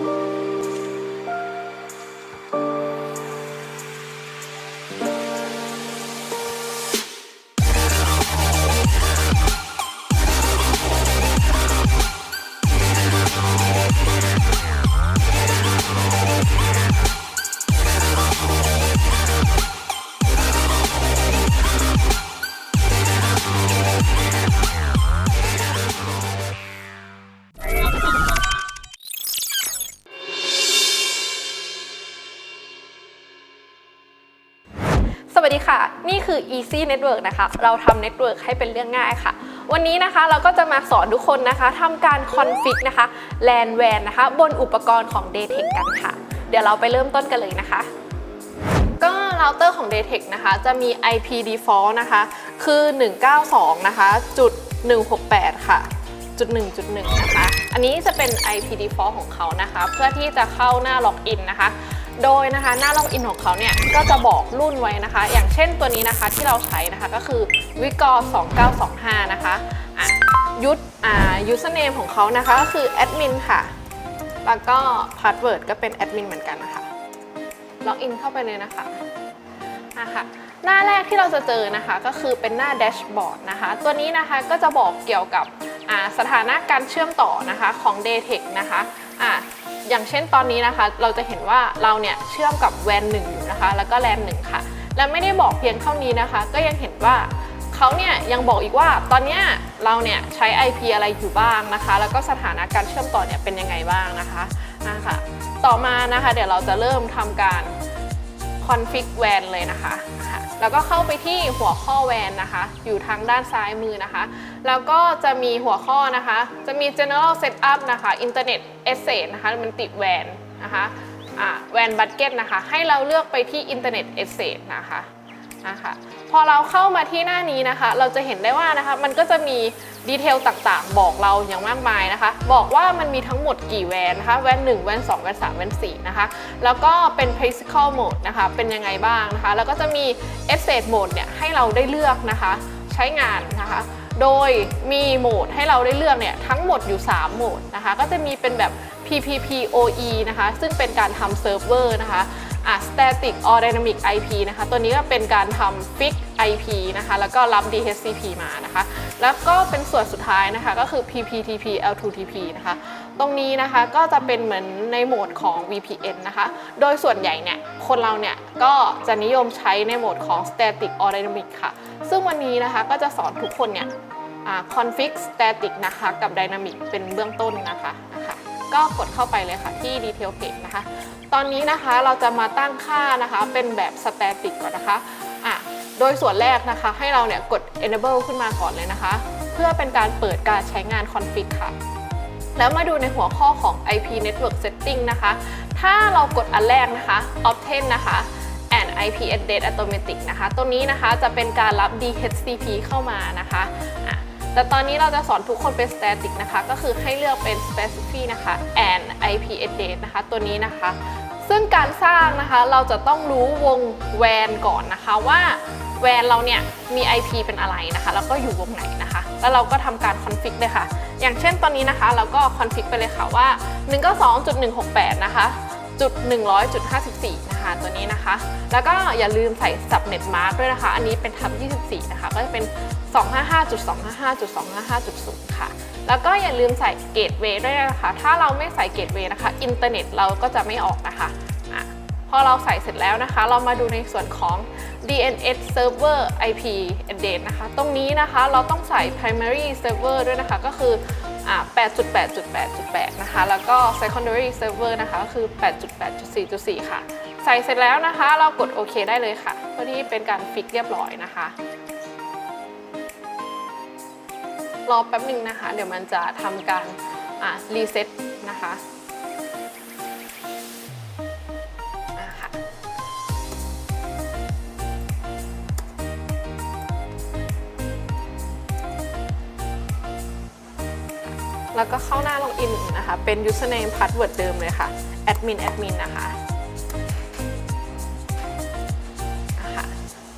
ส คือ Easy Network นะคะ เราทำ Network ให้เป็นเรื่องง่ายค่ะ วันนี้นะคะเราก็จะมาสอนทุกคนนะคะทำการคอนฟิกนะคะ LAN WAN นะคะ บนอุปกรณ์ของ d a y t e c กันค่ะ เดี๋ยวเราไปเริ่มต้นกันเลยนะคะ ก็เราเตอร์ของ d a y t e c นะคะ จะมี IP default นะคะ คือ 192 นะคะจุด168 ค่ะจุด1จุด1นะคะ อันนี้จะเป็น IP default ของเขานะคะ เพื่อที่จะเข้าหน้าล็อกอินนะคะ โดยนะคะหน้าล็อกอินของเขาเนี่ยก็จะบอกรุ่นไว้นะคะ อย่างเช่นตัวนี้นะคะที่เราใช้นะคะก็คือวิกอร์2925 นะคะอะยุทธอ่า username ของเขานะคะก็คือแอดมินค่ะ แล้วก็พาสเวิร์ดก็เป็นแอดมินเหมือนกันนะคะล็อกอินเข้าไปเลยนะคะอะคะหน้าแรกที่เราจะเจอนะคะก็คือเป็นหน้าแดชบอร์ดนะคะ ตัวนี้นะคะก็จะบอกเกี่ยวกับสถานะการเชื่อมต่อนะคะของ Daytech นะคะ อย่างเช่นตอนนี้นะคะ เราจะเห็นว่าเราเนี่ยเชื่อมกับแวนหนึ่งอยู่นะคะ แล้วก็แลนหนึ่งค่ะ และไม่ได้บอกเพียงเท่านี้นะคะ ก็ยังเห็นว่าเขาเนี่ยยังบอกอีกว่าตอนเนี้ยเราเนี่ยใช้ IP อะไรอยู่บ้างนะคะ แล้วก็สถานะการเชื่อมต่อเนี่ยเป็นยังไงบ้างนะคะนะคะต่อมานะคะ เดี๋ยวเราจะเริ่มทำการ config WAN เลยนะคะ แล้วก็เข้าไปที่หัวข้อแวนนะคะ อยู่ทางด้านซ้ายมือนะคะ แล้วก็จะมีหัวข้อนะคะ จะมี general setup นะคะ internet access นะคะมันติดแวนนะคะแวนบัตเก็ตนะคะ ให้เราเลือกไปที่ internet access นะคะ นะคะพอเราเข้ามาที่หน้านี้นะคะ เราจะเห็นได้ว่านะคะมันก็จะมีดีเทลต่างๆ บอกเราอย่างมากมายนะคะ บอกว่ามันมีทั้งหมดกี่แวนนะคะแวน1แวน2แวน3แวน4นะคะแล้วก็เป็น physical mode นะคะเป็นยังไงบ้างนะคะ แล้วก็จะมี asset mode เนี่ยให้เราได้เลือกนะคะ ใช้งานนะคะโดยมีโหมดให้เราได้เลือกเนี่ยทั้งหมดอยู่ 3 โหมดนะคะ ก็จะมีเป็นแบบ PPPoE นะคะ ซึ่งเป็นการทำเซิร์ฟเวอร์นะคะ อะ static or dynamic IP นะคะ ตัวนี้ก็เป็นการทำ fix IP นะคะ แล้วก็รับ DHCP มานะคะ แล้วก็เป็นส่วนสุดท้ายนะคะ ก็คือ PPTP L2TP นะคะ ตรงนี้นะคะก็จะเป็นเหมือนในโหมดของ VPN นะคะ โดยส่วนใหญ่เนี่ย คนเราเนี่ยก็จะนิยมใช้ในโหมดของ static or dynamic ค่ะ ซึ่งวันนี้นะคะก็จะสอนทุกคนเนี่ยอ่า config static นะคะ กับ dynamic เป็นเบื้องต้นนะคะนะคะ ก็กดเข้าไปเลยค่ะที่ detail page นะคะ ตอนนี้นะคะเราจะมาตั้งค่านะคะเป็นแบบ static ก่อนนะคะอะโดยส่วนแรกนะคะให้เราเนี่ยกด enable ขึ้นมาก่อนเลยนะคะ เพื่อเป็นการเปิดการใช้งาน config ค่ะ แล้วมาดูในหัวข้อของ IP network setting นะคะ ถ้าเรากดอันแรกนะคะ obtain นะคะ and IP address automatic นะคะตรงนี้นะคะจะเป็นการรับ DHCP เข้ามานะคะอะ แต่ตอนนี้เราจะสอนทุกคนเป็น static นะคะ ก็คือให้เลือกเป็น specific นะคะ and IP address นะคะ ตัวนี้นะคะ ซึ่งการสร้างนะคะเราจะต้องรู้วงแวนก่อนนะคะว่าแวนเราเนี่ยมี IP เป็นอะไรนะคะ แล้วก็อยู่วงไหนนะคะ แล้วเราก็ทำการคอนฟิกเลยค่ะ อย่างเช่นตอนนี้นะคะ เราก็คอนฟิกไปเลยค่ะว่า 192.168 นะคะ จุด100.54 นะคะ ตัวนี้นะคะ แล้วก็อย่าลืมใส่ subnet mask ด้วยนะคะ อันนี้เป็นทับ 24 นะคะ ก็จะเป็น 255.255.255.0 ค่ะ แล้วก็อย่าลืมใส่ gateway ด้วยนะคะ ถ้าเราไม่ใส่ gateway นะคะ อินเทอร์เน็ตเราก็จะไม่ออกนะคะอะพอเราใส่เสร็จแล้วนะคะ เรามาดูในส่วนของ DNS server IP address นะคะ ตรงนี้นะคะ เราต้องใส่ primary server ด้วยนะคะ ก็คือ 8.8.8.8 นะคะ แล้วก็ secondary server นะคะก็คือ 8.8.4.4 ค่ะ ใส่เสร็จแล้วนะคะ เรากดโอเคได้เลยค่ะ เพื่อที่เป็นการฟิกเรียบร้อยนะคะ รอแป๊บหนึ่งนะคะ เดี๋ยวมันจะทำการรีเซ็ตนะคะ แล้วก็เข้าหน้าล็อกอินนะคะ เป็น username password เดิมเลยค่ะ admin admin นะคะ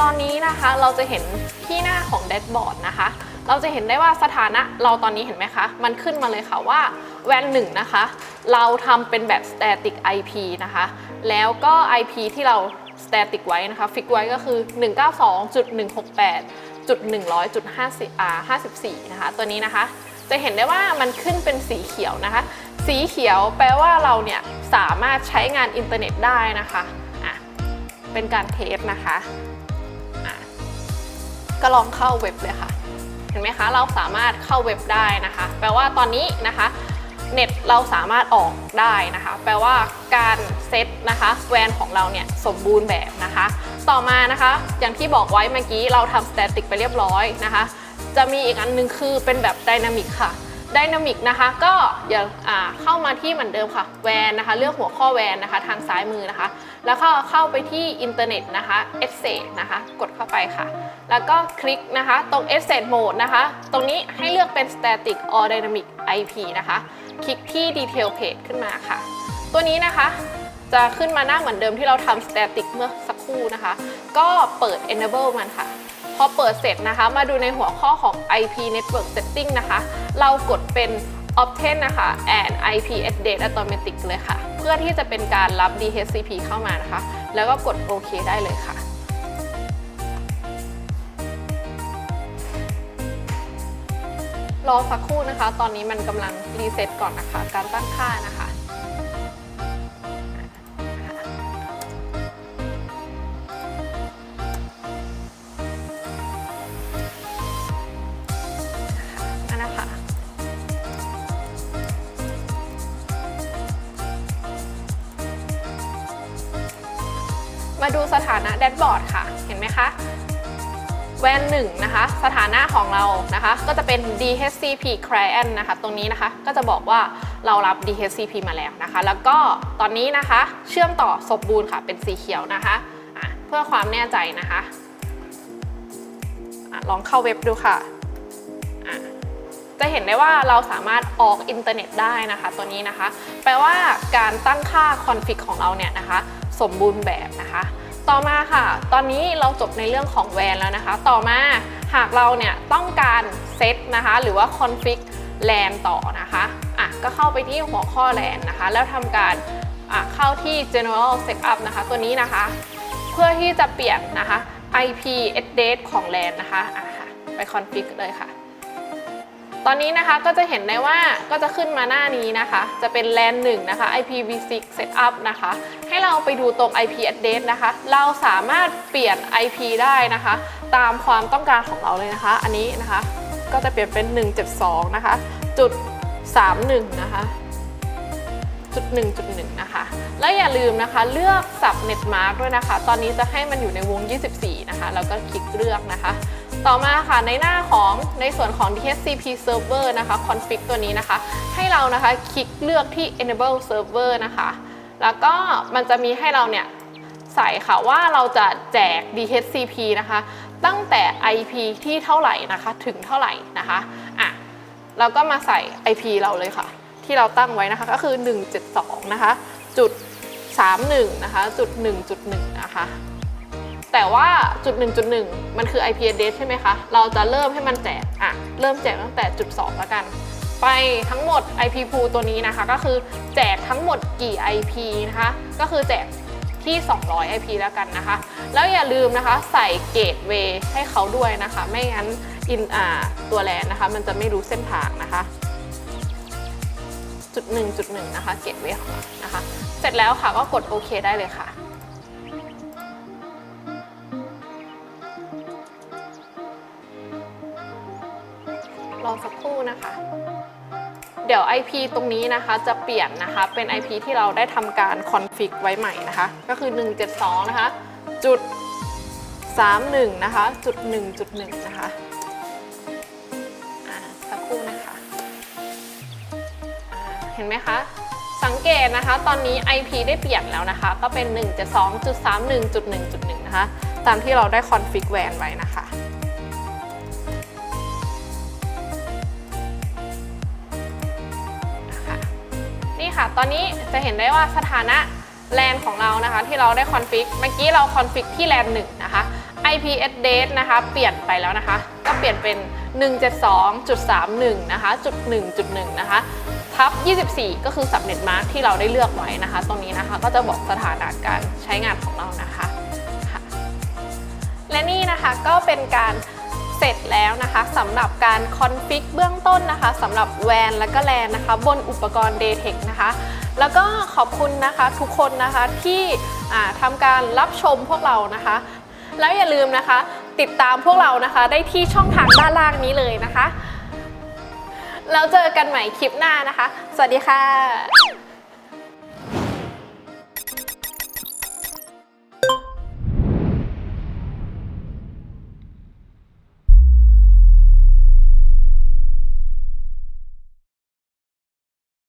ตอนนี้นะคะเราจะเห็นที่หน้าของแดชบอร์ดนะคะ เราจะเห็นได้ว่าสถานะเราตอนนี้เห็นไหมคะ มันขึ้นมาเลยค่ะว่าแวนหนึ่งนะคะ เราทำเป็นแบบ static IP นะคะ แล้วก็ IP ที่เรา static ไว้นะคะ ฟิกไว้ก็คือ 192.168.100.50อ่า54นะคะ ตัวนี้นะคะ จะเห็นได้ว่ามันขึ้นเป็นสีเขียวนะคะ สีเขียวแปลว่าเราเนี่ยสามารถใช้งานอินเทอร์เน็ตได้นะคะอะเป็นการเทสนะคะอะก็ลองเข้าเว็บเลยค่ะ เห็นไหมคะ เราสามารถเข้าเว็บได้นะคะ แปลว่าตอนนี้นะคะเน็ตเราสามารถออกได้นะคะ แปลว่าการเซตนะคะแวนของเราเนี่ยสมบูรณ์แบบนะคะ ต่อมานะคะ อย่างที่บอกไว้เมื่อกี้เราทำสแตติกไปเรียบร้อยนะคะ จะมีอีกอันหนึงคือเป็นแบบไดนามิกค่ะไดนามิกนะคะก็อย่าเข้ามาที่เหมือนเดิมค่ะแวนนะคะเลือกหัวข้อแวนนะคะทางซ้ายมือนะคะ แล้วก็เข้าไปที่อินเทอร์เน็ตนะคะ e s s e นะคะ กดเข้าไปค่ะ แล้วก็คลิกนะคะตรง e s s e Mode นะคะ ตรงนี้ให้เลือกเป็น Static or Dynamic IP นะคะ คลิกที่ Detail Page ขึ้นมาค่ะ ตัวนี้นะคะจะขึ้นมาหน้าเหมือนเดิมที่เราทำ Static เมื่อสักครู่นะคะ ก็เปิด Enable มันค่ะ พอเปิดเสร็จนะคะ มาดูในหัวข้อของ IP Network Setting นะคะ เรากดเป็น Obtain นะคะ and IP Update Automatic เลยค่ะ เพื่อที่จะเป็นการรับ DHCP เข้ามานะคะ แล้วก็กดโอเคได้เลยค่ะรอสักครู่นะคะ ตอนนี้มันกำลังรีเซ็ตก่อนนะคะ การตั้งค่านะคะ มาดูสถานะแดชบอร์ดค่ะ เห็นไหมคะ แวนหนึ่งนะคะ สถานะของเรานะคะ ก็จะเป็น DHCP client นะคะ ตรงนี้นะคะ ก็จะบอกว่าเรารับ DHCP มาแล้วนะคะ แล้วก็ตอนนี้นะคะ เชื่อมต่อสมบูรณ์ค่ะ เป็นสีเขียวนะคะะเพื่อความแน่ใจนะคะอะลองเข้าเว็บดูค่ะอะจะเห็นได้ว่าเราสามารถออกอินเทอร์เน็ตได้นะคะ ตัวนี้นะคะ แปลว่าการตั้งค่าคอนฟิกของเราเนี่ยนะคะ สมบูรณ์แบบนะคะ ต่อมาค่ะ ตอนนี้เราจบในเรื่องของแวนแล้วนะคะ ต่อมาหากเราเนี่ยต้องการเซตนะคะ หรือว่าคอนฟิกแลนต่อนะคะอะก็เข้าไปที่หัวข้อแลนนะคะ แล้วทำการอะเข้าที่ general setup นะคะ ตัวนี้นะคะ เพื่อที่จะเปลี่ยนนะคะ IP address ของ LAN นะคะอะค่ะไปคอนฟิกเลยค่ะ ตอนนี้นะคะก็จะเห็นได้ว่าก็จะขึ้นมาหน้านี้นะคะ จะเป็น LAN 1นะคะ IPv6 setup นะคะ ให้เราไปดูตรง IP address นะคะ เราสามารถเปลี่ยน IP ได้นะคะ ตามความต้องการของเราเลยนะคะ อันนี้นะคะก็จะเปลี่ยนเป็น 172 นะคะ จุด 31 นะคะจุด1จุด1นะคะ แล้วอย่าลืมนะคะเลือกสับ Netmark ด้วยนะคะ ตอนนี้จะให้มันอยู่ในวง 24 นะคะ แล้วก็คลิกเลือกนะคะ ต่อมาค่ะในหน้าของในส่วนของ DHCP server นะคะ config ตัวนี้นะคะ ให้เรานะคะคลิกเลือกที่ enable server นะคะ แล้วก็มันจะมีให้เราเนี่ยใส่ค่ะว่าเราจะแจก DHCP นะคะ ตั้งแต่ IP ที่เท่าไหร่นะคะ ถึงเท่าไหร่นะคะอะเราก็มาใส่ IP เราเลยค่ะ ที่เราตั้งไว้นะคะก็คือ 172 นะคะ จุด 31 นะคะ จุด 1.1 นะคะ แต่ว่าจุด1.1มันคือ IP address ใช่ไหมคะ เราจะเริ่มให้มันแจกอะเริ่มแจกตั้งแต่จุด2แล้วกัน ไปทั้งหมด IP pool ตัวนี้นะคะ ก็คือแจกทั้งหมดกี่ IP นะคะ ก็คือแจกที่ 200 IP แล้วกันนะคะ แล้วอย่าลืมนะคะใส่เกตเวย์ให้เขาด้วยนะคะ ไม่งั้นอินอ่าตัวแลนนะคะ มันจะไม่รู้เส้นทางนะคะ จุดหนึ่งจุดหนึ่งนะคะเกตเวย์ของเรานะคะ เสร็จแล้วค่ะก็กดโอเคได้เลยค่ะ รอสักครู่นะคะ เดี๋ยว IP ตรงนี้นะคะจะเปลี่ยนนะคะ เป็น IP ที่เราได้ทำการคอนฟิกไว้ใหม่นะคะ ก็คือ 172 นะคะ จุด 31 นะคะ จุด 1.1 นะคะสักครู่นะคะ เห็นไหมคะสังเกตนะคะตอนนี้ IP ได้เปลี่ยนแล้วนะคะ ก็เป็น172.31.1.1 นะคะ ตามที่เราได้คอนฟิกแวนไว้นะคะ ตอนนี้จะเห็นได้ว่าสถานะแลนของเรานะคะ ที่เราได้คอนฟิกเมื่อกี้เราคอนฟิกที่แลน1นะคะ IP address นะคะ เปลี่ยนไปแล้วนะคะ ก็เปลี่ยนเป็น 172.31 นะคะจุด1.1 นะคะทับ 24 ก็คือสับเน็ตมาร์กที่เราได้เลือกไว้นะคะ ตรงนี้นะคะก็จะบอกสถานะการใช้งานของเรานะคะ และนี่นะคะก็เป็นการ ร็จแล้วนะคะสำหรับการคอนฟิกเบื้องต้นนะคะสำหรับแวนและก็แลนนะคะ บนอุปกรณ์ Daytech นะคะ แล้วก็ขอบคุณนะคะทุกคนนะคะที่ทำการรับชมพวกเรานะคะ แล้วอย่าลืมนะคะ ติดตามพวกเรานะคะ ได้ที่ช่องทางด้านล่างนี้เลยนะคะแล้วเจอกันใหม่คลิปหน้านะคะ สวัสดีค่ะ